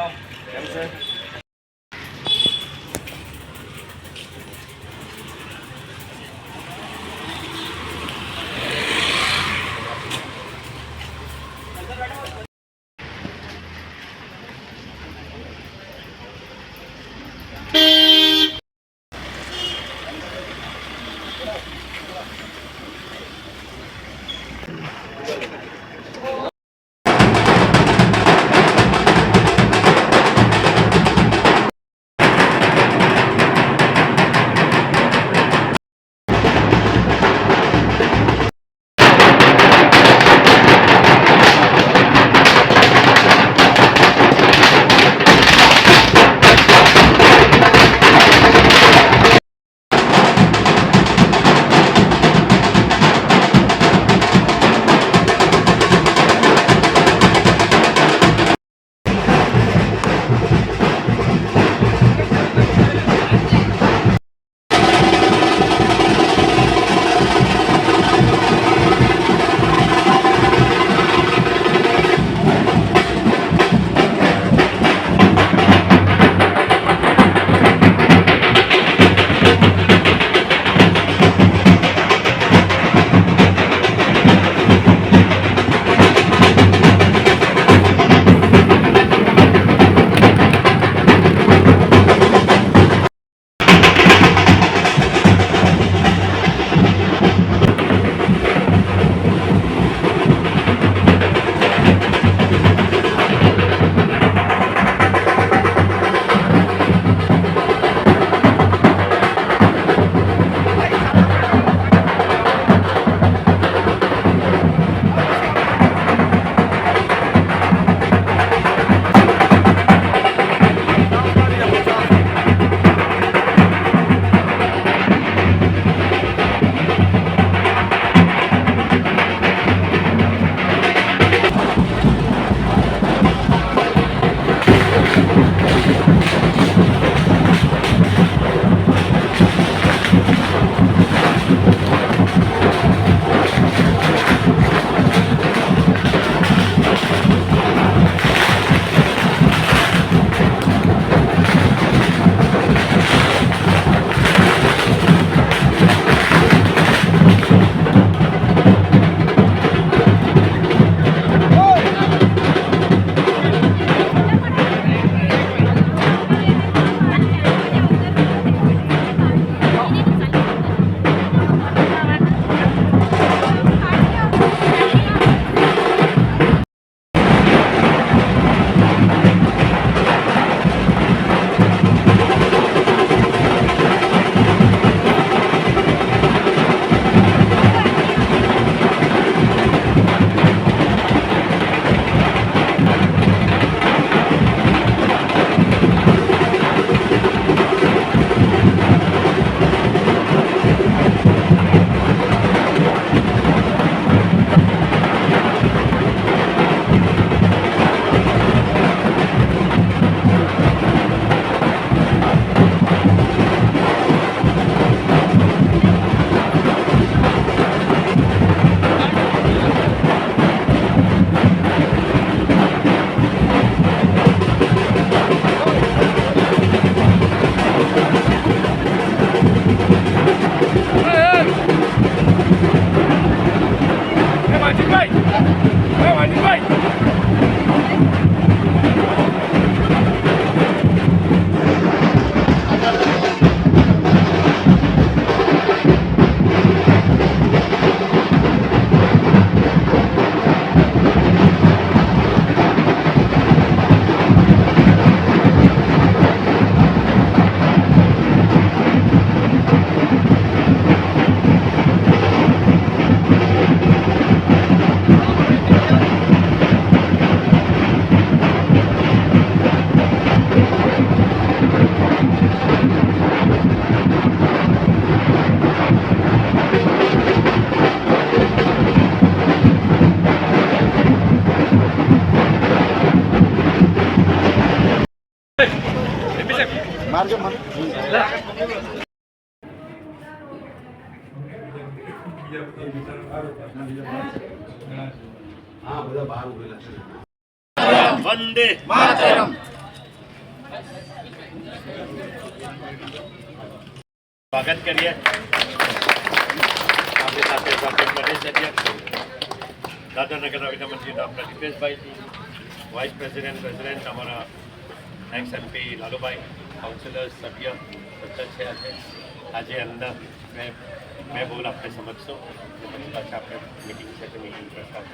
Tom. Vande Mataram સ્વાગત કરીએ આપણી સાથે સાથે પ્રદેશ અધ્યક્ષ દાદરનગરના વિધાનમંત્રી આપણા દિપેશભાઈજી, વાઇસ પ્રેસિડેન્ટ પ્રેસિડેન્ટ, અમારા એક્સ એમપી લાલુભાઈ, કાઉન્સિલર, સભ્ય છે આજે. આજે અંદર મેં મેં બોલ આપણે સમજશો. પછી પાછા આપણે મિટિંગ છે તો મિટિંગ પ્રસ્તાવ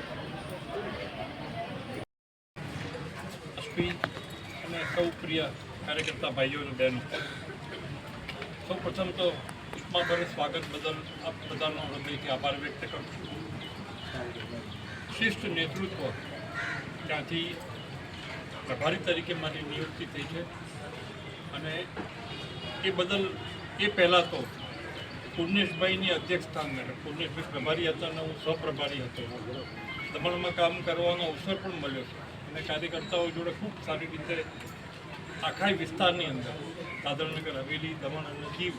અને સૌ પ્રિય કાર્યકર્તા ભાઈઓ અને બહેનો. સૌ પ્રથમ તો ઉષ્માભરે સ્વાગત બદલ આપ બધાનો હૃદયથી આભાર વ્યક્ત કરું છું. શિષ્ટ નેતૃત્વ ત્યાંથી પ્રભારી તરીકે મારી નિયુક્તિ થઈ છે. અને એ બદલ એ પહેલાં તો પૂર્ણેશભાઈની અધ્યક્ષ સ્થાન પૂર્ણેશભાઈ પ્રભારી હતા અને હું સહપ્રભારી હતો. દમણમાં કામ કરવાનો અવસર પણ મળ્યો છે. અને કાર્યકર્તાઓ જોડે ખૂબ સારી રીતે આખા વિસ્તારની અંદર, દાદરનગર, હવેલી, દમણ અને દીવ,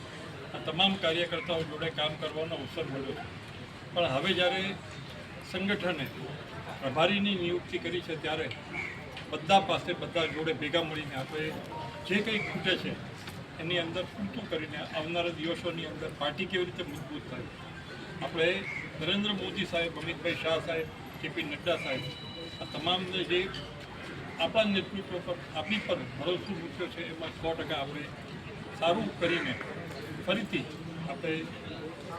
આ તમામ કાર્યકર્તાઓ જોડે કામ કરવાનો અવસર મળ્યો છે. પણ હવે જ્યારે સંગઠને પ્રભારીની નિયુક્તિ કરી છે ત્યારે બધા પાસે બધા જોડે ભેગા મળીને આપણે જે કંઈ ખૂટે છે, એની અંદર પૂરતું કરીને આવનારા દિવસોની અંદર પાર્ટી કેવી રીતે મજબૂત થાય. આપણે નરેન્દ્ર મોદી સાહેબ, અમિતભાઈ શાહ સાહેબ, જેપી નડ્ડા સાહેબ, આ તમામને જે આપણા નેતૃત્વ પર, આપણી પર ભરોસો મૂક્યો છે, એમાં સો ટકા આપણે સારું કરીને ફરીથી આપણે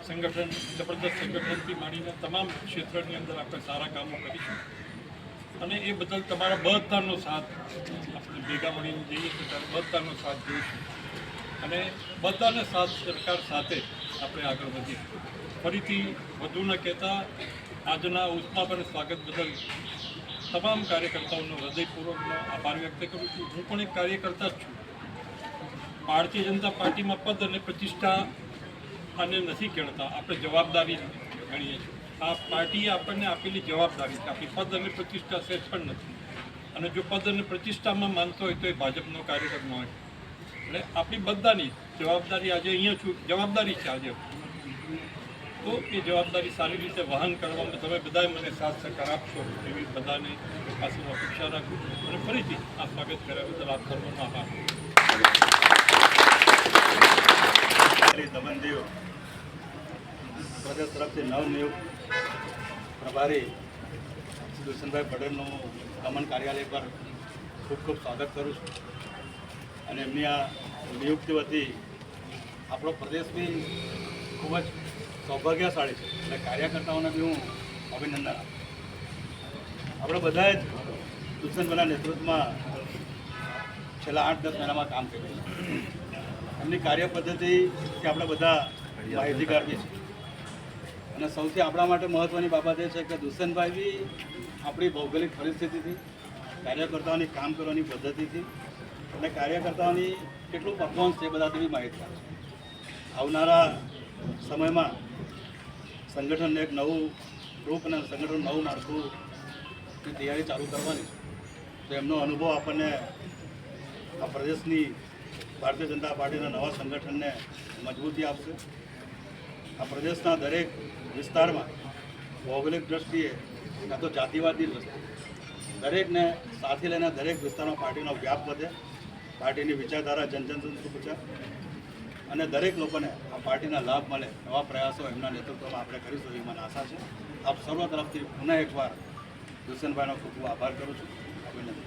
સંગઠન, જબરદસ્ત સંગઠનથી માંડીને તમામ ક્ષેત્રની અંદર આપણે સારા કામો કરીશું. અને એ બદલ તમારા બધાનો સાથ આપણે ભેગા મળીને જઈએ તો ત્યારે બધાનો સાથ જોઈશું. અને બધાને સાથ સરકાર સાથે આપણે આગળ વધીએ. ફરીથી વધુ ન કહેતા, આજના ઉષ્માભર સ્વાગત બદલ તમામ કાર્યકર્તાઓનો હૃદયપૂર્વકનો આભાર વ્યક્ત કરું છું. હું પણ એક કાર્યકર્તા જ છું. ભારતીય જનતા પાર્ટીમાં પદ અને પ્રતિષ્ઠા આને નથી ગણતા આપણે જવાબદારી ગણીએ છીએ. આ પાર્ટીએ આપણને આપેલી જવાબદારી છે. આપણી પદ અને પ્રતિષ્ઠા સેજ પણ નથી. અને જો પદ અને પ્રતિષ્ઠામાં માનતો હોય તો એ ભાજપનો કાર્યકર ન હોય. એટલે આપણી બધાની જવાબદારી આજે અહીંયા છું. જવાબદારી છે આજે. તો એ જવાબદારી સારી રીતે વહન કરવામાં તમે બધાએ મને સાથ સહકાર આપશો એવી બધાને પાસે અપેક્ષા રાખું અને ફરીથી આ સ્વાગત કર્યા બદલ આપ સર્વનો આભાર. પ્રદેશ તરફથી નવનિયુક્ત પ્રભારી શ્રી દુષ્યંતભાઈ પટેલનું દમણ કાર્યાલય પર ખૂબ ખૂબ સ્વાગત કરું છું. અને એમની આ નિયુક્તિ વતી આપણો પ્રદેશ બી ખૂબ જ સૌભાગ્યશાળી છે એટલે કાર્યકર્તાઓને બી હું અભિનંદન આપું આપણે બધાએ જ દુષ્યંતભાઈના નેતૃત્વમાં છેલ્લા આઠ, દસ મહિનામાં કામ કર્યું એમની કાર્ય પદ્ધતિથી આપણે બધા માહિતીગાર બી છીએ અને સૌથી આપણા માટે મહત્ત્વની બાબત એ છે કે દુષ્યંતભાઈ બી આપણી ભૌગોલિક પરિસ્થિતિથી, કાર્યકર્તાઓની કામ કરવાની પદ્ધતિથી અને કાર્યકર્તાઓની કેટલું પરફોર્મન્સ છે બધાથી બી માહિતગાર આવનારા સમયમાં સંગઠનને એક નવું રૂપ અને સંગઠન નવું માળખુંની તૈયારી ચાલુ કરવાની તો એમનો અનુભવ આપણને આ પ્રદેશની ભારતીય જનતા પાર્ટીના નવા સંગઠનને મજબૂતી આપશે. આ પ્રદેશના દરેક વિસ્તારમાં ભૌગોલિક દ્રષ્ટિએ કાં તો જાતિવાદી દ્રષ્ટિએ દરેકને સાથે લઈને દરેક વિસ્તારમાં પાર્ટીનો વ્યાપ વધે, પાર્ટીની વિચારધારા જન જન સુધી પહોંચે અને દરેક લોકોને આ પાર્ટીના લાભ મળે એવા પ્રયાસો એમના નેતૃત્વમાં આપણે કરીશું એવી મને આશા છે. આપ સર્વ તરફથી પુનઃ એકવાર દુષ્યંતભાઈનો ખૂબ ખૂબ આભાર કરું છું. અભિનંદન